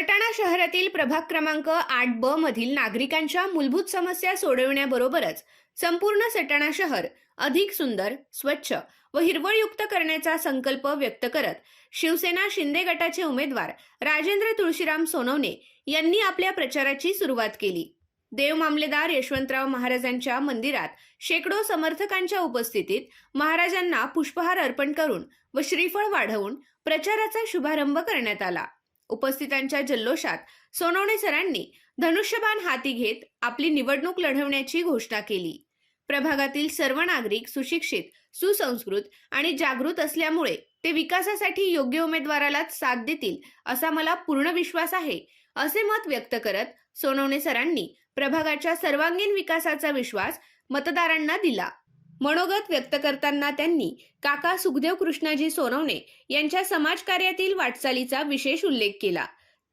सटाणा शहरातील प्रभाग क्रमांक आठ ब मधील नागरिकांच्या मूलभूत समस्या सोडविण्याबरोबरच संपूर्ण सटाणा शहर अधिक सुंदर स्वच्छ व हिरवळयुक्त करण्याचा संकल्प व्यक्त करत शिवसेना शिंदे गटाचे उमेदवार राजेंद्र तुळशीराम सोनवणे यांनी आपल्या प्रचाराची सुरुवात केली. देव मामलेदार यशवंतराव महाराजांच्या मंदिरात शेकडो समर्थकांच्या उपस्थितीत महाराजांना पुष्पहार अर्पण करून व श्रीफळ वाढवून प्रचाराचा शुभारंभ करण्यात आला. उपस्थितांच्या जल्लोषात सोनवणे सरांनी धनुष्यबाण हाती घेत आपली निवडणूक लढवण्याची घोषणा केली. प्रभागातील सर्व नागरिक सुशिक्षित सुसंस्कृत आणि जागृत असल्यामुळे ते विकासासाठी योग्य उमेदवारालाच साथ देतील असा मला पूर्ण विश्वास आहे असे मत व्यक्त करत सोनवणे सरांनी प्रभागाच्या सर्वांगीण विकासाचा विश्वास मतदारांना दिला. मनोगत व्यक्त करताना त्यांनी काका सुखदेव कृष्णाजी सोनवणे यांच्या समाजकार्यातील वाटचालीचा विशेष उल्लेख केला.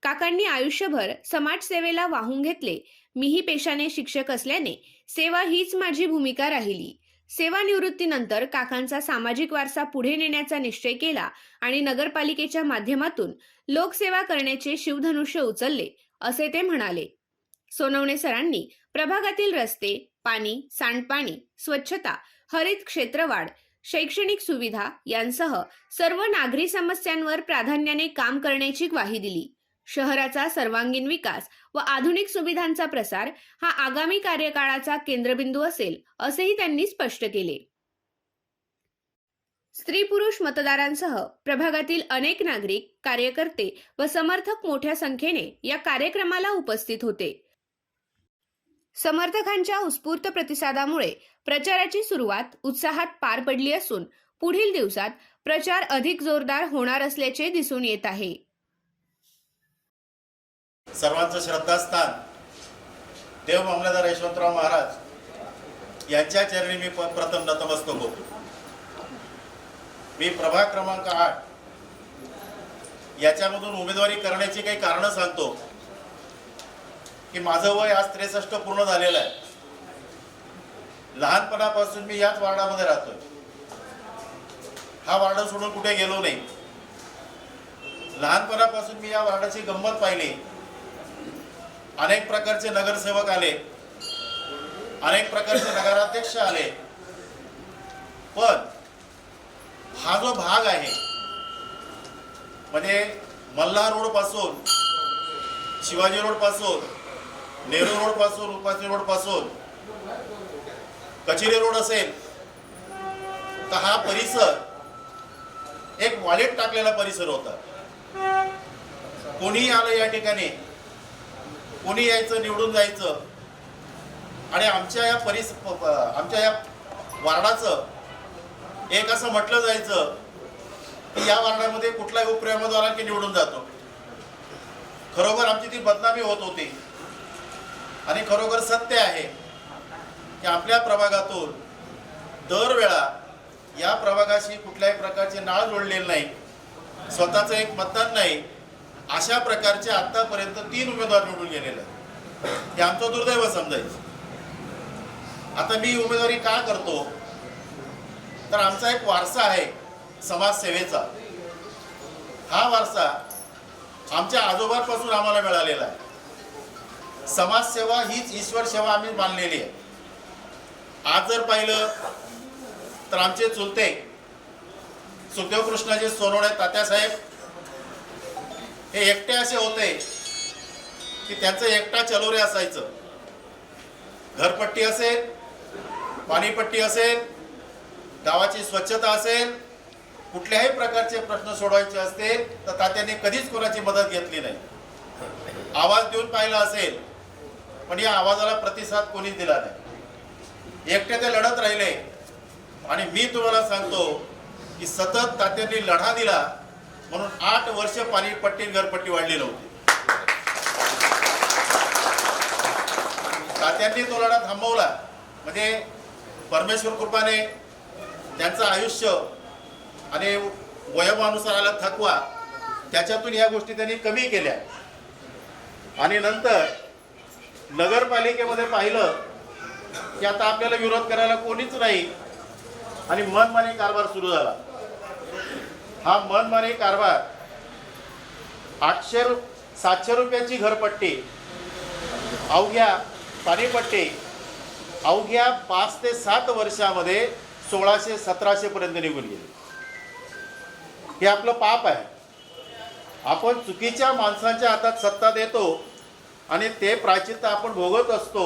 काकांनी आयुष्यभर समाजसेवेला वाहून घेतले. मीही पेशाने शिक्षक असल्याने सेवा हीच माझी भूमिका राहिली. सेवानिवृत्तीनंतर काकांचा सामाजिक वारसा पुढे नेण्याचा निश्चय केला आणि नगरपालिकेच्या माध्यमातून लोकसेवा करण्याचे शिवधनुष्य उचलले असे ते म्हणाले. सोनवणे सरांनी प्रभागातील रस्ते पाणी सांडपाणी स्वच्छता हरित क्षेत्रवाढ शैक्षणिक सुविधा यांसह सर्व नागरी समस्यांवर प्राधान्याने काम करण्याची ग्वाही दिली. शहराचा सर्वांगीण विकास व आधुनिक सुविधांचा प्रसार हा आगामी कार्यकाळाचा केंद्रबिंदू असेल असेही त्यांनी स्पष्ट केले. स्त्री पुरुष मतदारांसह प्रभागातील अनेक नागरिक कार्यकर्ते व समर्थक मोठ्या संख्येने या कार्यक्रमाला उपस्थित होते. समर्थकांच्या उत्स्फूर्त प्रतिसादामुळे प्रचाराची सुरुवात उत्साहात पार पडली असून पुढील दिवसात प्रचार अधिक जोरदार होणार असल्याचे दिसून येत आहे. सर्वांचं श्रद्धास्थान देव मामलेदार यशवंतराव महाराज यांच्या चरणी मी प्रथम नतमस्तक होतो. मी प्रभाग क्रमांक आठ याच्यामधून उमेदवारी करण्याची काही कारणं सांगतो. की माझं वय आज त्रेसष्ट पूर्ण झालेलं आहे. लहानपणापासून मी याच वार्डामध्ये राहतोय. हा वार्ड सोडून कुठे गेलो नाही. लहानपणापासून मी या वार्डाची गंमत पाहिली. अनेक प्रकारचे नगरसेवक आले. अनेक प्रकारचे नगराध्यक्ष आले. पण हा जो भाग आहे म्हणजे मल्हार रोडपासून शिवाजी रोडपासून नेहरू रोडपासून उपासनी रोडपासून कचेरी रोड असेल तर हा परिसर एक वॉलेट टाकलेला परिसर होता. कोणीही आलं या ठिकाणी कोणी यायचं निवडून जायचं आणि आमच्या या परिस आमच्या या वार्डाचं एक असं म्हटलं जायचं की या वार्डामध्ये कुठलाही उपप्रमुखार आला की निवडून जातो. खरोखर आमची ती बदनामी होत होती. आणि खरोखर सत्य आहे की आपल्या प्रभागातून दरवेळा या प्रभागाशी कुठल्याही प्रकारचे नाळ जोडलेले नाही. स्वतःचं एक मतदान नाही. अशा प्रकारचे आतापर्यंत तीन उमेदवार निवडून गेलेले हे आमचं दुर्दैव समजायचं. आता मी उमेदवारी का करतो? तर आमचा एक वारसा आहे समाजसेवेचा. हा वारसा आमच्या आजोबांपासून आम्हाला मिळालेला आहे. समाजसेवा हीच ईश्वर सेवा आम्ही मानलेली आहे. आज जर पाहिलं तर आमचे चुलते सुखदेव कृष्णाचे सोनवणे तात्यासाहेब हे एकटे असे होते की त्यांचं एकटा चलोरे असायचं. घरपट्टी असेल पाणीपट्टी असेल गावाची स्वच्छता असेल कुठल्याही प्रकारचे प्रश्न सोडवायचे असतील तर तात्याने कधीच कोणाची मदत घेतली नाही. आवाज देऊन पाहिला असेल पण या आवाजाला प्रतिसाद कोणीच दिला नाही. एकटे ते लढत राहिले. आणि मी तुम्हाला सांगतो की सतत तात्यांनी लढा दिला म्हणून आठ वर्ष पाणी पट्टी घरपट्टी वाढली नव्हती. तात्यांनी तो लढा थांबवला. म्हणजे परमेश्वर कृपाने त्यांचं आयुष्य आणि वयोमानुसार आला थकवा त्याच्यातून या गोष्टी त्यांनी कमी केल्या. आणि नंतर नगरपालिकेमध्ये पाहिलं की आता आपल्याला विरोध करायला कोणीच नाही. आणि मनमानी कारभार सुरू झाला. हा मनमानी कारभार आठशे सातशे रुपयाची घरपट्टी अवघ्या पाणीपट्टी अवघ्या पाच ते सात वर्षामध्ये सोळाशे सतराशे पर्यंत निघून गेली. हे आपलं पाप आहे. आपण चुकीच्या माणसांच्या हातात सत्ता देतो आणि ते प्राचीनता आपण भोगत असतो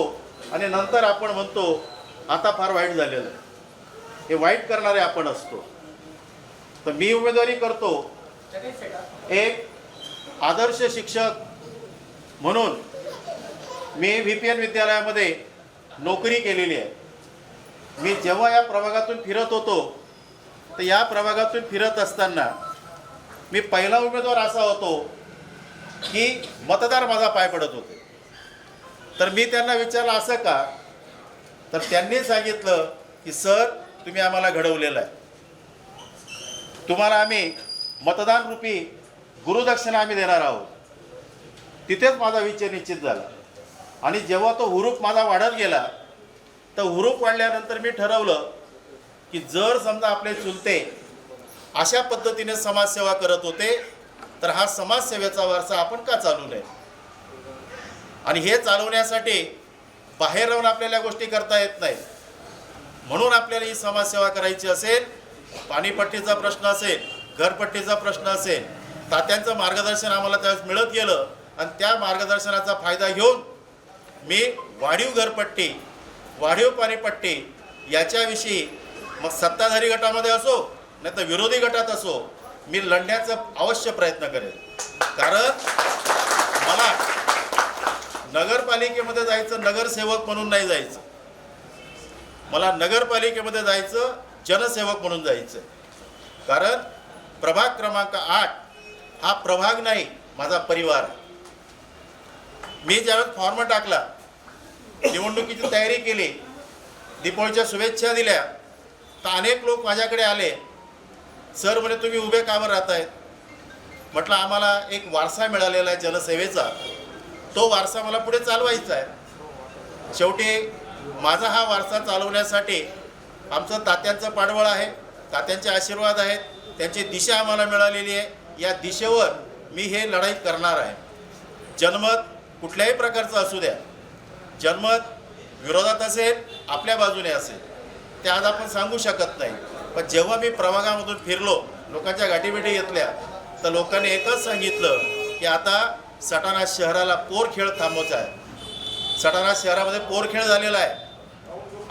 आणि नंतर आपण म्हणतो आता फार वाईट झालेलं आहे. हे वाईट करणारे आपण असतो. तर मी उमेदवारी करतो एक आदर्श शिक्षक म्हणून मी व्ही पी एन विद्यालयामध्ये नोकरी केलेली आहे. मी जेव्हा या प्रभागातून फिरत होतो तर या प्रभागातून फिरत असताना मी पहिला उमेदवार असा होतो की मतदार माझा पाय पडत होते. तर मी त्यांना विचारलं असं का? तर त्यांनी सांगितलं की सर तुम्ही आम्हाला घडवलेलं आहे. तुम्हाला आम्ही मतदान रूपी गुरुदक्षिणा आम्ही देणार आहोत. तिथेच माझा विचार निश्चित झाला. आणि जेव्हा तो हुरूप माझा वाढत गेला तर हुरूप वाढल्यानंतर मी ठरवलं की जर समजा आपले चुलते अशा पद्धतीने समाजसेवा करत होते तर हा समाजसेवेचा वारसा आपण का चालू नये? आणि हे चालवण्यासाठी बाहेर राहून आपल्याला गोष्टी करता येत नाही म्हणून आपल्याला ही समाजसेवा करायची असेल पाणीपट्टीचा प्रश्न असेल घरपट्टीचा प्रश्न असेल तात्यांचं मार्गदर्शन आम्हाला त्यावेळेस मिळत गेलं आणि त्या मार्गदर्शनाचा फायदा घेऊन मी वाढीव घरपट्टी वाढीव पाणीपट्टी याच्याविषयी मग सत्ताधारी गटामध्ये असो नाही तर विरोधी गटात असो मी लढण्याचा अवश्य प्रयत्न करेन. कारण मला नगरपालिकेमध्ये जायचं नगरसेवक म्हणून नाही जायचं. मला नगरपालिकेमध्ये जायचं जनसेवक म्हणून जायचं कारण प्रभाग क्रमांक आठ हा प्रभाग नाही माझा परिवार मी ज्यावेळेस फॉर्म टाकला निवडणुकीची तयारी केली दीपावलीच्या शुभेच्छा दिल्या तर अनेक लोक माझ्याकडे आले. सर म्हणे तुम्ही उभे कामं राहतायत. म्हटलं आम्हाला एक वारसा मिळालेला आहे जनसेवेचा तो वारसा मला पुढे चालवायचा आहे. शेवटी माझा हा वारसा चालवण्यासाठी आमचं तात्यांचं पाठबळ आहे तात्यांचे आशीर्वाद आहेत त्यांची दिशा आम्हाला मिळालेली आहे. या दिशेवर मी हे लढाई करणार आहे. जनमत कुठल्याही प्रकारचं असू द्या. जनमत विरोधात असेल आपल्या बाजूने असेल. ते आज आपण सांगू शकत नाही. पण जेव्हा मी प्रभागामधून फिरलो लोकांच्या गाठीभेटी घेतल्या तर लोकांनी एकच सांगितलं की आता सटाणा शहराला पोर खेळ थांबवायचा आहे. सटाणा शहरामध्ये पोरखेळ झालेला आहे.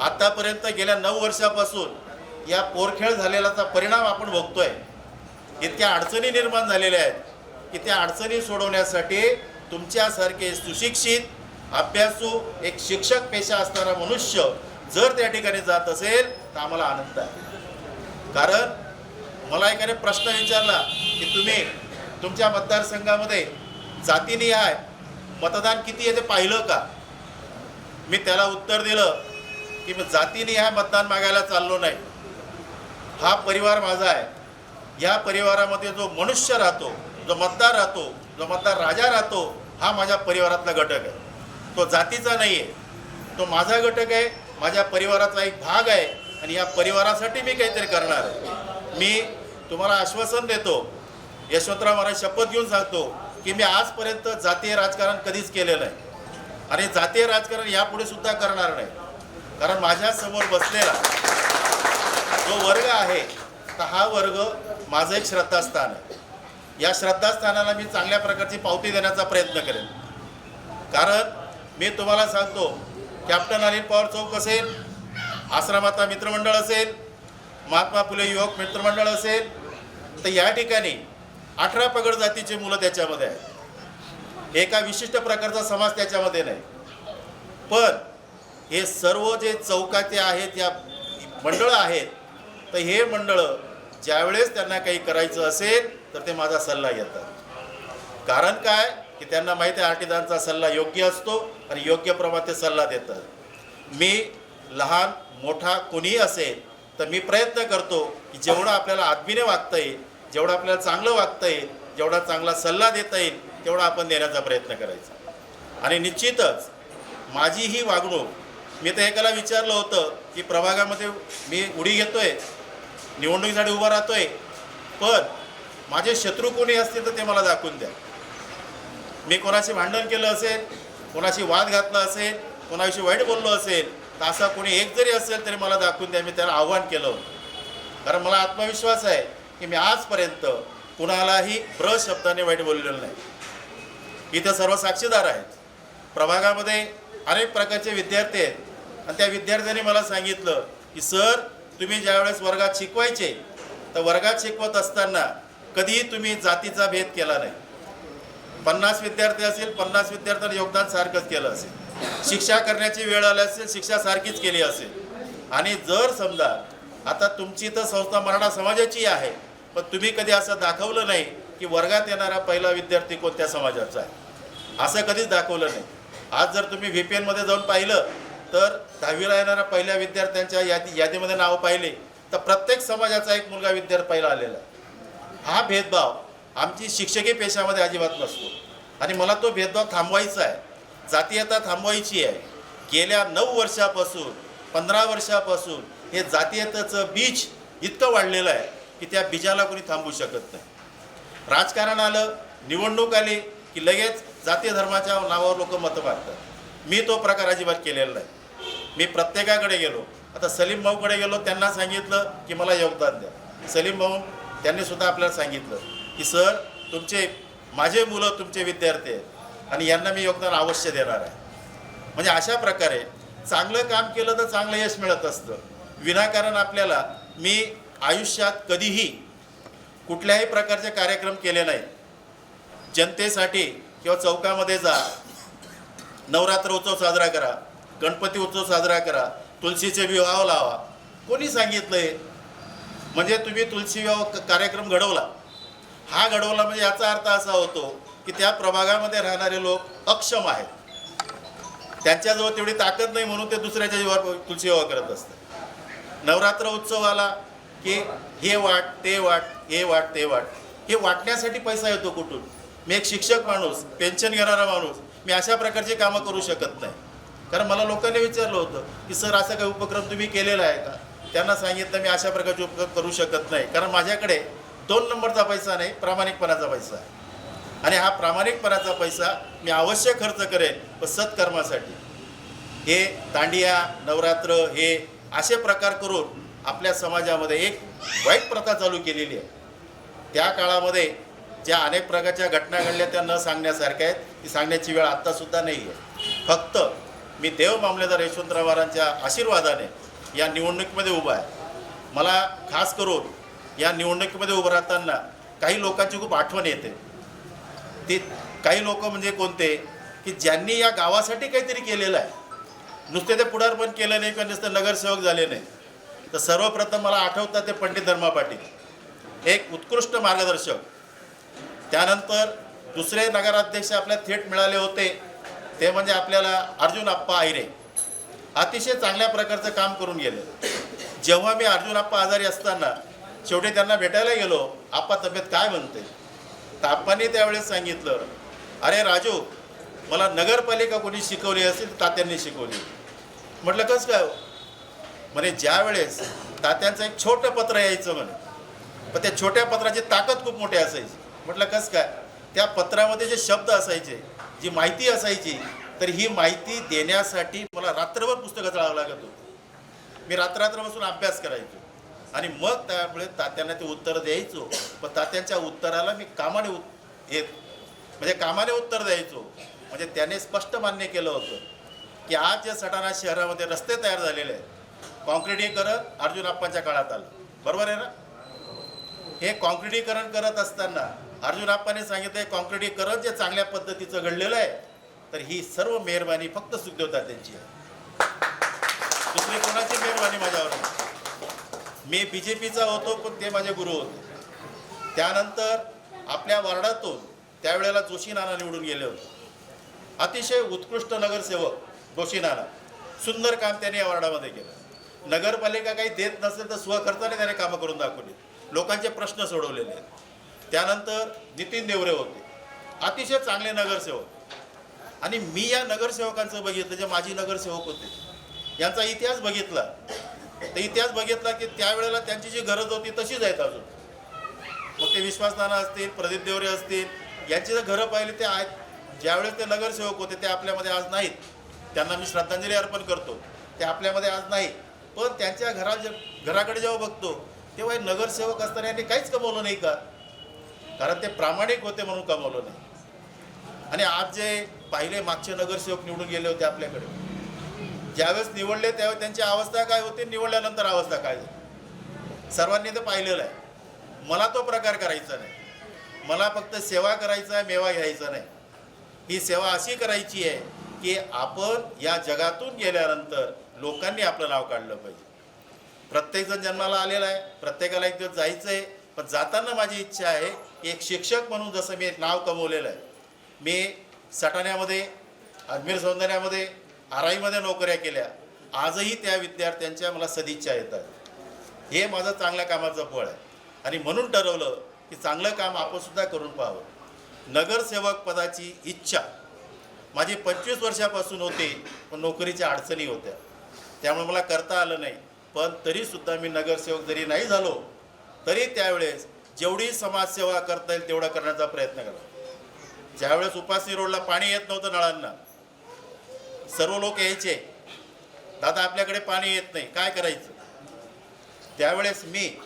आतापर्यंत गेल्या नऊ वर्षापासून या पोरखेळ झालेलाचा परिणाम आपण बघतोय. इतक्या अडचणी निर्माण झालेल्या आहेत की त्या अडचणी सोडवण्यासाठी तुमच्यासारखे सुशिक्षित अभ्यासू एक शिक्षक पेशा असणारा मनुष्य जर त्या ठिकाणी जात असेल तर आम्हाला आनंद आहे. कारण मला एकाने प्रश्न विचारला की तुम्ही तुमच्या मतदारसंघामध्ये जातीने आहे मतदान किती आहे ते पाहिलं का? मी त्याला उत्तर दिलं की मी जातीने जातीनिहाय मतदान मागायला चाललो नाही. हा परिवार माझा आहे. या परिवारामध्ये जो मनुष्य राहतो जो मतदार राहतो जो मतदार राजा राहतो हा माझ्या परिवारातला घटक आहे. तो जातीचा नाही आहे तो माझा घटक आहे माझ्या परिवाराचा एक भाग आहे. आणि या परिवारासाठी मी काहीतरी करणार आहे. मी तुम्हाला आश्वासन देतो यशवंतराव महाराज शपथ घेऊन सांगतो की मी आजपर्यंत जातीय राजकारण कधीच केलेलं आहे आणि जातीय राजकारण यापुढे सुद्धा करणार नाही. कारण माझ्यासमोर बसलेला जो वर्ग आहे तर हा वर्ग माझं एक श्रद्धास्थान आहे. या श्रद्धास्थानाला मी चांगल्या प्रकारची पावती देण्याचा प्रयत्न करेन. कारण मी तुम्हाला सांगतो कॅप्टन अनिल पवार चौक असेल आश्रमाचा मित्रमंडळ असेल महात्मा फुले युवक मित्रमंडळ असेल तर या ठिकाणी अठरा पगड जातीची मुलं त्याच्यामध्ये आहेत. एका विशिष्ट प्रकारचा समाज त्याच्यामध्ये नाही. पण हे सर्व जे चौकाचे आहेत या मंडळं आहेत तर हे मंडळं ज्यावेळेस त्यांना काही करायचं असेल तर ते माझा सल्ला घेतात. कारण काय? की त्यांना माहिती आहे आटीदांचा सल्ला योग्य असतो आणि योग्य प्रमाणात ते सल्ला देतात. मी लहान मोठा कोणीही असेल तर मी प्रयत्न करतो की जेवढं आपल्याला आत्मीने वागता येईल जेवढं आपल्याला चांगलं वागता येईल जेवढा चांगला सल्ला देता येईल तेवढा आपण देण्याचा प्रयत्न करायचा. आणि निश्चितच माझी ही वागणूक मी तर एकाला विचारलं होतं की प्रभागामध्ये मी उडी घेतोय निवडणुकीसाठी उभा राहतोय पण माझे शत्रू कोणी असतील तर ते मला दाखवून द्या. मी कोणाशी भांडण केलं असेल कोणाशी वाद घातला असेल कोणाविषयी वाईट बोललो असेल तर असा कोणी एक जरी असेल तरी मला दाखवून द्या मी त्याला आव्हान केलं होतं. कारण मला आत्मविश्वास आहे की मी आजपर्यंत कुणालाही ब्र शब्दाने वाईट बोललेलं नाही. इथं सर्व साक्षीदार आहेत. प्रभागामध्ये अनेक प्रकारचे विद्यार्थी आहेत. आणि त्या विद्यार्थ्यांनी मला सांगितलं की सर तुम्ही ज्यावेळेस वर्गात शिकवायचे तर वर्गात शिकवत असताना कधीही तुम्ही जातीचा भेद केला नाही. पन्नास विद्यार्थी असेल पन्नास विद्यार्थ्यांना योगदान सारखंच केलं असेल. शिक्षा करण्याची वेळ आली असेल शिक्षा सारखीच केली असेल. आणि जर समजा आता तुमची तर संस्था मराठा समाजाची आहे पण तुम्ही कधी असं दाखवलं नाही की वर्गात येणारा पहिला विद्यार्थी कोणत्या समाजाचा आहे. असं कधीच दाखवलं नाही. आज जर तुम्ही व्ही पी एनमध्ये जाऊन पाहिलं तर दहावीला येणाऱ्या पहिल्या विद्यार्थ्यांच्या यादी यादीमध्ये नावं पाहिले तर प्रत्येक समाजाचा एक मुलगा विद्यार्थी पहिला आलेला हा भेदभाव आमची शिक्षकी पेशामध्ये अजिबात नसतो. आणि मला तो भेदभाव थांबवायचा आहे. जातीयता थांबवायची आहे. गेल्या नऊ वर्षापासून पंधरा वर्षापासून हे जातीयतेचं बीज इतकं वाढलेलं आहे की त्या बीजाला कोणी थांबवू शकत नाही. राजकारण आलं निवडणूक आली की लगेच जाती धर्माच्या नावावर लोक मतं मागतात. मी तो प्रकार अजिबात केलेला नाही. मी प्रत्येकाकडे गेलो. आता सलीम भाऊकडे गेलो त्यांना सांगितलं की मला योगदान द्या. सलीम भाऊ त्यांनी सुद्धा आपल्याला सांगितलं की सर तुमचे माझे मुलं तुमचे विद्यार्थी आहेत. आणि यांना मी योगदान अवश्य देणार आहे. म्हणजे अशा प्रकारे चांगलं काम केलं तर चांगलं यश मिळत असतं. विनाकारण आपल्याला मी आयुष्यात कधीही कुठल्याही प्रकारचे कार्यक्रम केले नाही. जनतेसाठी किंवा चौकामध्ये जा नवरात्र उत्सव साजरा करा गणपती उत्सव साजरा करा तुलसीचे विवाह लावा. कोणी सांगितलंय? म्हणजे तुम्ही तुलसी विवाह कार्यक्रम घडवला. हा घडवला म्हणजे याचा अर्थ असा होतो की त्या प्रभागामध्ये राहणारे लोक अक्षम आहेत. त्यांच्याजवळ तेवढी ताकद नाही म्हणून ते दुसऱ्याच्या जीवावर तुलसी सेवा करत असतात. नवरात्र उत्सव आला की हे वाट ते वाट हे वाट ते वाट. हे वाटण्यासाठी पैसा येतो कुठून? मी एक शिक्षक माणूस पेन्शन घेणारा माणूस मी अशा प्रकारची कामं करू शकत नाही. कारण मला लोकांनी विचारलं होतं की सर असा काही उपक्रम तुम्ही केलेला आहे का? त्यांना सांगितलं मी अशा प्रकारचे उपक्रम करू शकत नाही. कारण माझ्याकडे दोन नंबरचा पैसा नाही प्रामाणिकपणाचा पैसा आहे. आणि हा प्रामाणिकपणाचा पैसा मी अवश्य खर्च करेन व सत्कर्मासाठी. हे दांडिया नवरात्र हे असे प्रकार करून आपल्या समाजामध्ये एक वाईट प्रथा चालू केलेली आहे. त्या काळामध्ये ज्या अनेक प्रकारच्या घटना घडल्या त्या न सांगण्यासारख्या आहेत ती सांगण्याची वेळ आत्तासुद्धा नाही आहे. फक्त मी देव मामलेदार यशवंतरावारांच्या आशीर्वादाने या निवडणुकीमध्ये उभा आहे. मला खास करून या निवडणुकीमध्ये उभं राहताना काही लोकांची खूप आठवण येते. बाबतीत काही लोक म्हणजे कोणते की ज्यांनी या गावासाठी काहीतरी केलेलं आहे. नुसते ते पुढारपण केलं नाही किंवा नुसतं नगरसेवक झाले नाही. तर सर्वप्रथम मला आठवतात ते पंडित धर्मा पाटील. एक उत्कृष्ट मार्गदर्शक. त्यानंतर दुसरे नगराध्यक्ष आपल्याला थेट मिळाले होते ते म्हणजे आपल्याला अर्जुन आप्पा आहिरे. अतिशय चांगल्या प्रकारचं काम करून गेले. जेव्हा मी अर्जुन आप्पा आजारी असताना शेवटी त्यांना भेटायला गेलो आप्पा तब्येत काय म्हणते? तापाने त्यावेळेस सांगितलं अरे राजू मला नगरपालिका कोणी शिकवली असेल तात्यांनी शिकवली. म्हटलं कसं काय हो? म्हणे ज्या वेळेस तात्यांचं एक छोटं पत्र यायचं म्हणे पण त्या छोट्या पत्राची ताकद खूप मोठी असायची. म्हटलं कसं काय? त्या पत्रामध्ये जे शब्द असायचे जी माहिती असायची तर ही माहिती देण्यासाठी मला रात्रभर पुस्तकं चाळावं लागत होतं. मी रात्र बसून अभ्यास करायचो. आणि मग त्यामुळे तात्यांना ते उत्तर द्यायचो. पण तात्यांच्या उत्तराला मी कामाने उत् येत म्हणजे कामाने उत्तर द्यायचो. म्हणजे त्याने स्पष्ट मान्य केलं होतं की आज जे सटाणा शहरामध्ये रस्ते तयार झालेले आहेत. कॉन्क्रिटीकरण अर्जुन आप्पांच्या काळात आलं. बरोबर आहे ना? हे कॉन्क्रिटीकरण करत असताना अर्जुन आप्पाने सांगितलं कॉन्क्रिटीकरण जे चांगल्या पद्धतीचं घडलेलं आहे तर ही सर्व मेहरबानी फक्त सुखदेव तात्यांची आहे. दुसरी कोणाची मेहरबानी माझ्यावर नाही? मी बी जे पीचा होतो पण ते माझे गुरु होते. त्यानंतर आपल्या वार्डातून त्यावेळेला जोशी नाना निवडून गेले होते. अतिशय उत्कृष्ट नगरसेवक जोशी नाना. सुंदर काम त्याने या वार्डामध्ये केलं. नगरपालिका काही देत नसेल तर स्वखर्चाने त्याने कामं करून दाखवली. लोकांचे प्रश्न सोडवलेले आहेत. त्यानंतर नितीन देवरे होते. अतिशय चांगले नगरसेवक. आणि मी या नगरसेवकांचं बघितलं जे माजी नगरसेवक होते. यांचा इतिहास बघितला. तर इतिहास बघितला की त्यावेळेला त्यांची जी गरज होती तशीच आहेत अजून. मग ते विश्वासनाना असतील प्रदीप देवरे असतील यांची जर घरं पाहिली ते आहेत. ज्यावेळेस ते नगरसेवक होते ते आपल्यामध्ये आज नाहीत. त्यांना मी श्रद्धांजली अर्पण करतो. ते आपल्यामध्ये आज नाहीत. पण त्यांच्या घरा घराकडे जेव्हा बघतो तेव्हा हे नगरसेवक असताना यांनी काहीच कमवलं नाही का? कारण ते प्रामाणिक होते म्हणून कमवलं नाही. आणि आज जे पहिले मागचे नगरसेवक निवडून गेले होते आपल्याकडे ज्यावेळेस निवडले त्यावेळेस त्यांची अवस्था काय होती? निवडल्यानंतर अवस्था काय झाली सर्वांनी ते पाहिलेलं आहे. मला तो प्रकार करायचा नाही. मला फक्त सेवा करायचा आहे मेवा घ्यायचा नाही. ही सेवा अशी करायची आहे की आपण या जगातून गेल्यानंतर लोकांनी आपलं नाव काढलं पाहिजे. प्रत्येकजण जन्माला आलेला आहे प्रत्येकाला एक दिवस जायचं आहे पण जाताना माझी इच्छा आहे की एक शिक्षक म्हणून जसं मी एक नाव कमवलेलं आहे. मी सटाण्यामध्ये अजमेर सौंदर्यामध्ये आराईमध्ये नोकऱ्या केल्या. आजही त्या विद्यार्थ्यांच्या मला सदिच्छा येतात. हे माझं चांगल्या कामाचं फळ आहे. आणि म्हणून ठरवलं की चांगलं काम आपणसुद्धा करून पाहावं. नगरसेवक पदाची इच्छा माझी पंचवीस वर्षापासून होती पण नोकरीच्या अडचणी होत्या. त्यामुळे मला करता आलं नाही. पण तरीसुद्धा मी नगरसेवक जरी नाही झालो तरी त्यावेळेस जेवढी समाजसेवा करता येईल तेवढा करण्याचा प्रयत्न करा ज्यावेळेस उपासनी रोडला पाणी येत नव्हतं नळांना सर्व लोक यायचे. दादा आपल्याकडे पाणी येत नाही. काय करायचं? त्यावेळेस मी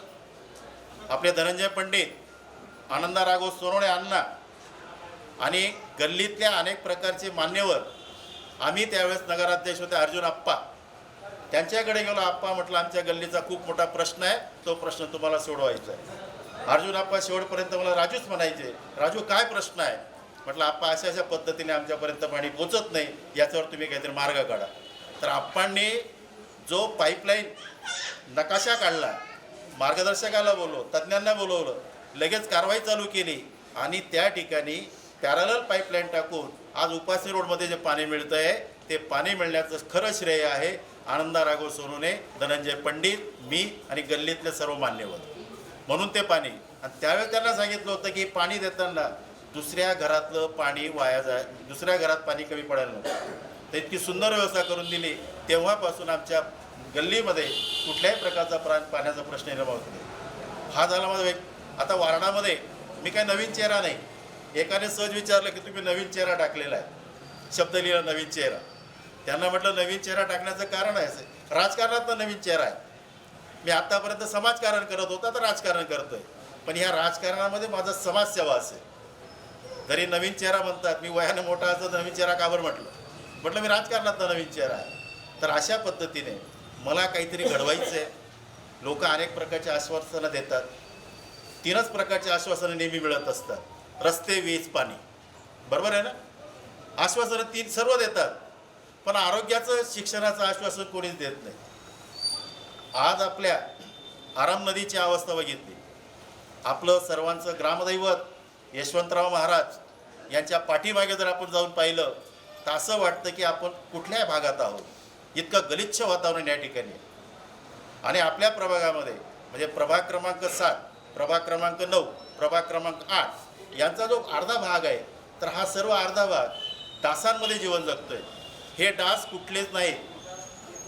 आपले धनंजय पंडित आनंदा राघव सोनवणे अण्णा आणि गल्लीतल्या अनेक प्रकारचे मान्यवर आम्ही त्यावेळेस नगराध्यक्ष होते अर्जुन आप्पा. त्यांच्याकडे गेलो आप्पा म्हटलं आमच्या गल्लीचा खूप मोठा प्रश्न आहे. तो प्रश्न तुम्हाला सोडवायचा आहे. अर्जुन आप्पा शेवटपर्यंत मला राजूच म्हणायचे. राजू काय प्रश्न आहे? म्हटलं आप्पा अशा अशा पद्धतीने आमच्यापर्यंत पाणी पोचत नाही याच्यावर तुम्ही काहीतरी मार्ग काढा. तर आप्पांनी जो पाईपलाईन नकाशा काढला मार्गदर्शकाला बोलवलं तज्ज्ञांना बोलवलं लगेच कारवाई चालू केली आणि त्या ठिकाणी पॅरल पाईपलाईन टाकून आज उपासनी रोडमध्ये जे पाणी मिळतं आहे ते पाणी मिळण्याचं खरं श्रेय आहे. आनंदा राघव सोनूने धनंजय पंडित मी आणि गल्लीतले सर्व मान्यवर. म्हणून ते पाणी. आणि त्यावेळेस त्यांना सांगितलं होतं की पाणी देताना दुसऱ्या घरातलं पाणी वाया जाय दुसऱ्या घरात पाणी कमी पडायला नको. तर इतकी सुंदर व्यवस्था करून दिली तेव्हापासून आमच्या गल्लीमध्ये कुठल्याही प्रकारचा प्रा पाण्याचा प्रश्न निर्माण होत नाही. हा झाला माझा वेग आता वारणामध्ये मी काय नवीन चेहरा नाही. एकाने सहज विचारलं की तुम्ही नवीन चेहरा टाकलेला आहे. शब्द लिहिला नवीन चेहरा. त्यांना म्हटलं नवीन चेहरा टाकण्याचं कारण आहे. असे राजकारणात तर नवीन चेहरा आहे. मी आत्तापर्यंत समाजकारण करत होता तर राजकारण करतोय. पण ह्या राजकारणामध्ये माझा समाजसेवा असेल. घरी नवीन चेहरा म्हणतात मी वयाने मोठा असं नवीन चेहरा काबर म्हटलं? म्हटलं मी राजकारणात नवीन चेहरा आहे. तर अशा पद्धतीने मला काहीतरी घडवायचं आहे लोक अनेक प्रकारचे आश्वासनं देतात. तीनच प्रकारचे आश्वासनं नेहमी मिळत असतात. रस्ते वीज पाणी. बरोबर आहे ना? आश्वासनं तीन सर्व देतात. पण आरोग्याचं शिक्षणाचं आश्वासन कोणीच देत नाही. आज आपल्या आराम नदीची अवस्था बघितली. आपलं सर्वांचं ग्रामदैवत यशवंतराव महाराज यांच्या पाठीमागे जर आपण जाऊन पाहिलं तर असं वाटतं की आपण कुठल्या भागात आहोत. इतकं गलिच्छ वातावरण या ठिकाणी आणि आपल्या प्रभागामध्ये म्हणजे प्रभाग क्रमांक सात प्रभाग क्रमांक नऊ प्रभाग क्रमांक आठ यांचा जो अर्धा भाग आहे तर हा सर्व अर्धा भाग डासांमध्ये जीवन जगतोय. हे डास कुठलेच नाही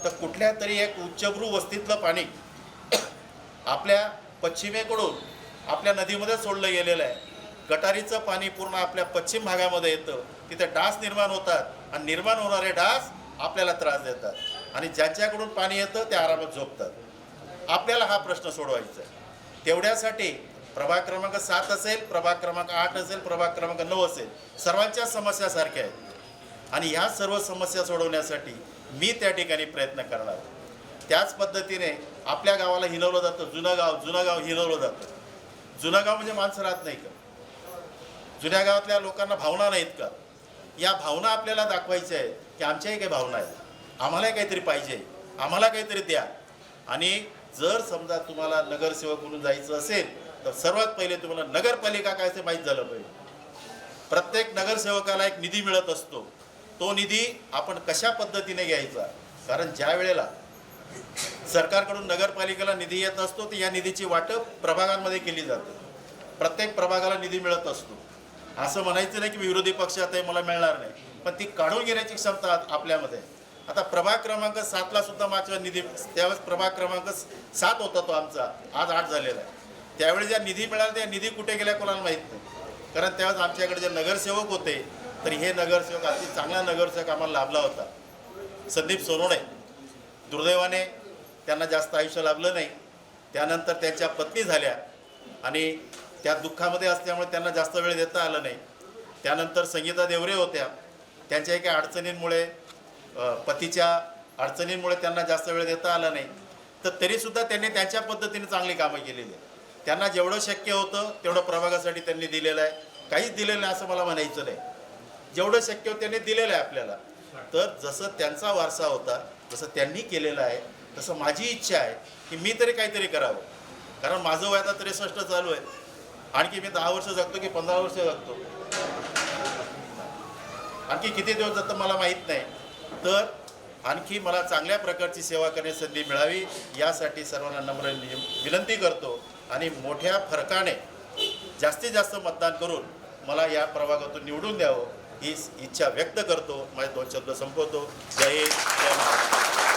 तर कुठल्या तरी एक उच्चभ्रू वस्तीतलं पाणी आपल्या पश्चिमेकडून आपल्या नदीमध्ये सोडलं गेलेलं आहे. गटारीचं पाणी पूर्ण आपल्या पश्चिम भागामध्ये येतं तिथे डास निर्माण होतात आणि निर्माण होणारे डास आपल्याला त्रास देतात. आणि ज्यांच्याकडून पाणी येतं ते आरामात झोपतात. आपल्याला हा प्रश्न सोडवायचा आहे. तेवढ्यासाठी प्रभाग क्रमांक सात असेल प्रभाग क्रमांक आठ असेल प्रभाग क्रमांक नऊ असेल सर्वांच्या समस्या सारख्या आहेत. आणि ह्या सर्व समस्या सोडवण्यासाठी मी त्या ठिकाणी प्रयत्न करणार त्याच पद्धतीने आपल्या गावाला हिलवलं जातं जुनं गाव जुनं गाव हिलवलं जातं. जुनं गाव म्हणजे माणसं राहत नाही का? जुन्या गावातल्या लोकांना भावना नाहीत का? या भावना आपल्याला दाखवायच्या आहेत की आमच्याही काही भावना आहेत. आम्हालाही काहीतरी पाहिजे. आम्हाला काहीतरी द्या. आणि जर समजा तुम्हाला नगरसेवक म्हणून जायचं असेल तर सर्वात पहिले तुम्हाला नगरपालिका काय ते माहीत झालं पाहिजे. प्रत्येक नगरसेवकाला एक निधी मिळत असतो. तो निधी आपण कशा पद्धतीने घ्यायचा? कारण ज्या वेळेला सरकारकडून नगरपालिकेला निधी येत असतो तर या निधीची वाटप प्रभागांमध्ये केली जाते. प्रत्येक प्रभागाला निधी मिळत असतो. असं म्हणायचं नाही की विरोधी पक्ष आता मला मिळणार नाही. पण ती काढून घेण्याची क्षमता आपल्यामध्ये आता प्रभाग क्रमांक सातला सुद्धा माझ्या निधी त्यावेळेस प्रभाग क्रमांक सात होता तो आमचा. आज आठ झालेला आहे. त्यावेळी ज्या निधी मिळाला त्या निधी कुठे गेल्या कोणाला माहीत नाही. कारण त्यावेळेस आमच्याकडे जे नगरसेवक होते तर हे नगरसेवक अति चांगला नगरसेवक आम्हाला लाभला होता. संदीप सोनोणे दुर्दैवाने त्यांना जास्त आयुष्य लाभलं नाही. त्यानंतर त्यांच्या पत्नी झाल्या. आणि त्या दुःखामध्ये असल्यामुळे त्यांना जास्त वेळ देता आलं नाही. त्यानंतर संगीता देवरे होत्या. त्यांच्या एका अडचणींमुळे पतीच्या अडचणींमुळे त्यांना जास्त वेळ देता आला नाही. तर तरीसुद्धा त्यांनी त्यांच्या पद्धतीने चांगली कामं केलेली आहे त्यांना जेवढं शक्य होतं तेवढं प्रभागासाठी त्यांनी दिलेलं आहे. काहीच दिलेलं नाही असं मला म्हणायचं नाही. जेवढं शक्य होतं त्यांनी दिलेलं आहे आपल्याला. तर जसं त्यांचा वारसा होता जसं त्यांनी केलेलं आहे तसं माझी इच्छा आहे की मी तरी काहीतरी करावं. कारण माझं वय आता त्रेसष्ट चालू आहे. आणखी मी दहा वर्ष जगतो की पंधरा वर्ष जगतो? आणखी किती दिवस जातं मला माहीत नाही. तर आणखी मला चांगल्या प्रकारची सेवा करण्याची संधी मिळावी यासाठी सर्वांना नम्र विनंती करतो आणि मोठ्या फरकाने जास्तीत जास्त मतदान करून मला या प्रभागातून निवडून द्यावं ही इच्छा व्यक्त करतो. माझे दोन शब्द संपवतो. जय हिंद जय महाराष्ट्र.